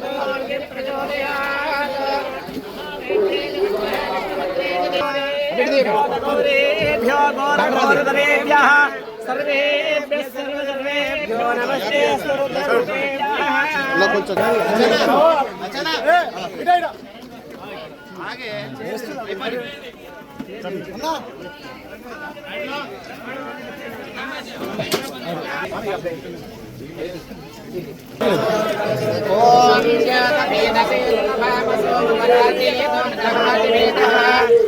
సర్వసర్వేభ్యో ఓం జ్ఞాతవేదసే భామసో వరాతే ధర్మాది వేదః సరః పరిజర్గారాత్రానాదేవ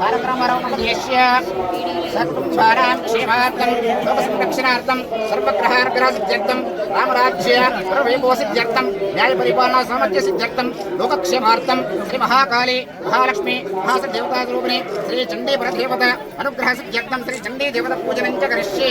ప్రపద్యే సుతర సుతరసే నమః ఏకం ధారయామ సులోహ దుర్గాన్ విశ్వ విశేషాయ శుభదోహం శ్రీమాంద్రిమః గోత్రిశ్యనముదేశ్య సామర్థ్య సిద్ధ్యర్థం లోకక్షేమార్థం శ్రీ మహాకాళి మహాలక్ష్మి శ్రీ చండీ పరదేవత అనుగ్రహ సిద్ధ్యర్థం శ్రీ చండీ దేవత పూజనం చ కరిష్యే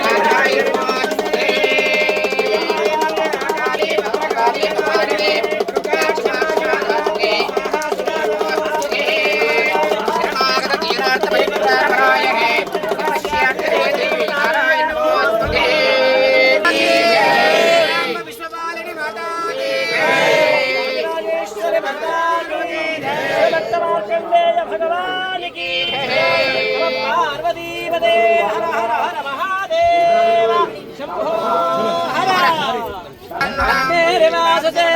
భగవానికి పార్వతీపదే హర హర హర మహాదేవ శంభో హర మేరే వాసుదే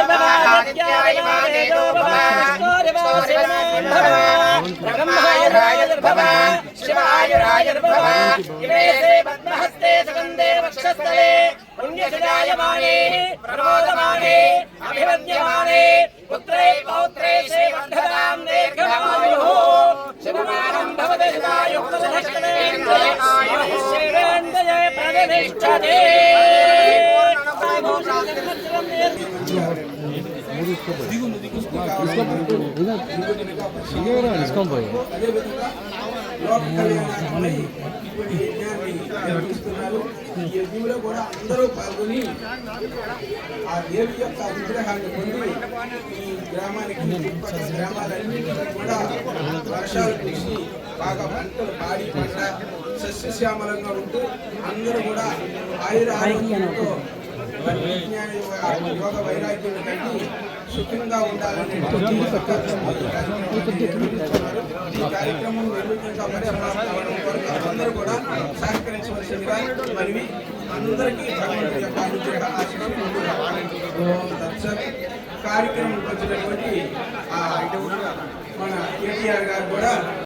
తీసుకొని పోయి ఈ యజ్ఞంలో కూడా అందరూ పాల్గొని ఆ దేవి యొక్క అనుగ్రహాన్ని పొంది ఈ గ్రామానికి గ్రామాలన్నింటినీ కూడా వర్షాలు కురిసి బాగా పంటలు పాడి పంట సస్యశ్యామలంగా ఉంటూ అందరూ కూడా ఆయుర ఆరోగ్యంతో యోగ- వైరాగ్యం కలిగి సుఖంగా ఉండాలని ఈ కార్యక్రమం నిర్విఘ్నంగా అందరూ కూడా సహకరించవలసిందిగా మనవి అందరికీ భగవంతుడి యొక్క కార్యక్రమం వచ్చినటువంటి మన కేటీఆర్ గారు కూడా